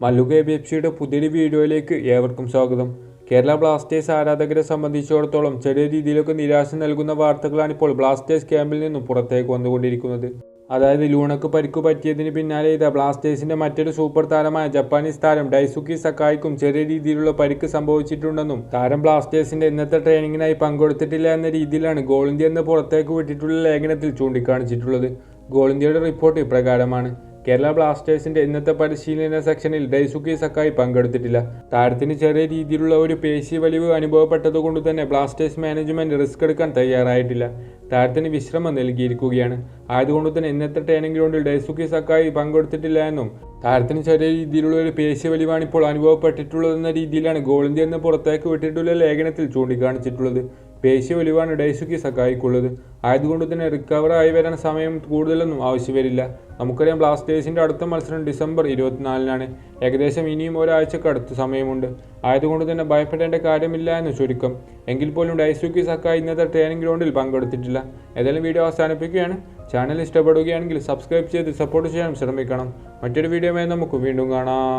മല്ലുക A B F സിയുടെ പുതിയൊരു വീഡിയോയിലേക്ക് ഏവർക്കും സ്വാഗതം. കേരള ബ്ലാസ്റ്റേഴ്സ് ആരാധകരെ സംബന്ധിച്ചിടത്തോളം ചെറിയ രീതിയിലൊക്കെ നിരാശ നൽകുന്ന വാർത്തകളാണ് ഇപ്പോൾ ബ്ലാസ്റ്റേഴ്സ് ക്യാമ്പിൽ നിന്നും പുറത്തേക്ക് വന്നുകൊണ്ടിരിക്കുന്നത്. അതായത് ലൂണക്ക് പരിക്ക് പറ്റിയതിന് പിന്നാലെ ഇതാ ബ്ലാസ്റ്റേഴ്സിന്റെ മറ്റൊരു സൂപ്പർ താരമായ ജപ്പാനീസ് താരം ഡൈസുക്കി സക്കായിക്കും ചെറിയ രീതിയിലുള്ള പരിക്ക് സംഭവിച്ചിട്ടുണ്ടെന്നും താരം ബ്ലാസ്റ്റേഴ്സിന്റെ ഇന്നത്തെ ട്രെയിനിങ്ങിനായി പങ്കെടുത്തിട്ടില്ല എന്ന രീതിയിലാണ് ഗോൾ ഇന്ത്യ എന്ന് പുറത്തേക്ക് വിട്ടിട്ടുള്ള ലേഖനത്തിൽ ചൂണ്ടിക്കാണിച്ചിട്ടുള്ളത്. ഗോൾ ഇന്ത്യയുടെ റിപ്പോർട്ട് ഇപ്രകാരമാണ്. കേരള ബ്ലാസ്റ്റേഴ്സിന്റെ ഇന്നത്തെ പരിശീലന സെക്ഷനിൽ ഡൈസുക്കി സക്കായി പങ്കെടുത്തിട്ടില്ല. താരത്തിന് ചെറിയ രീതിയിലുള്ള ഒരു പേശി വലിവ് അനുഭവപ്പെട്ടതുകൊണ്ട് തന്നെ ബ്ലാസ്റ്റേഴ്സ് മാനേജ്മെന്റ് റിസ്ക് എടുക്കാൻ തയ്യാറായിട്ടില്ല. താരത്തിന് വിശ്രമം നൽകിയിരിക്കുകയാണ്. ആയതുകൊണ്ട് തന്നെ ഇന്നത്തെ ട്രെയിനിങ് ഗ്രൗണ്ടിൽ ഡൈസുക്കി സക്കായി പങ്കെടുത്തിട്ടില്ല എന്നും താരത്തിന് ചെറിയ രീതിയിലുള്ള ഒരു പേശി വലിവാണ് ഇപ്പോൾ അനുഭവപ്പെട്ടിട്ടുള്ളതെന്ന രീതിയിലാണ് ഗോൾ ഇന്ത്യ എന്ന് പുറത്തേക്ക് വിട്ടിട്ടുള്ള ലേഖനത്തിൽ ചൂണ്ടിക്കാണിച്ചിട്ടുള്ളത്. പേശി ഒലിവാണ് ഡൈസുക്കി സഹായിക്കുള്ളത്. ആയതുകൊണ്ട് തന്നെ റിക്കവർ ആയി വരാൻ സമയം കൂടുതലൊന്നും ആവശ്യം വരില്ല. നമുക്കറിയാം ബ്ലാസ്റ്റേഴ്സിന്റെ അടുത്ത മത്സരം ഡിസംബർ ഇരുപത്തിനാലിനാണ്. ഏകദേശം ഇനിയും ഒരാഴ്ചക്ക് അടുത്ത് സമയമുണ്ട്. ആയതുകൊണ്ട് തന്നെ ഭയപ്പെടേണ്ട കാര്യമില്ല എന്ന് ചുരുക്കം. എങ്കിൽ പോലും ഡൈസുക്കി സക്കായി ഇന്നത്തെ ട്രെയിനിങ് ഗ്രൗണ്ടിൽ പങ്കെടുത്തിട്ടില്ല. ഏതായാലും വീഡിയോ അവസാനിപ്പിക്കുകയാണ്. ചാനൽ ഇഷ്ടപ്പെടുകയാണെങ്കിൽ സബ്സ്ക്രൈബ് ചെയ്ത് സപ്പോർട്ട് ചെയ്യാൻ ശ്രമിക്കണം. മറ്റൊരു വീഡിയോയുമായി നമുക്ക് വീണ്ടും കാണാം.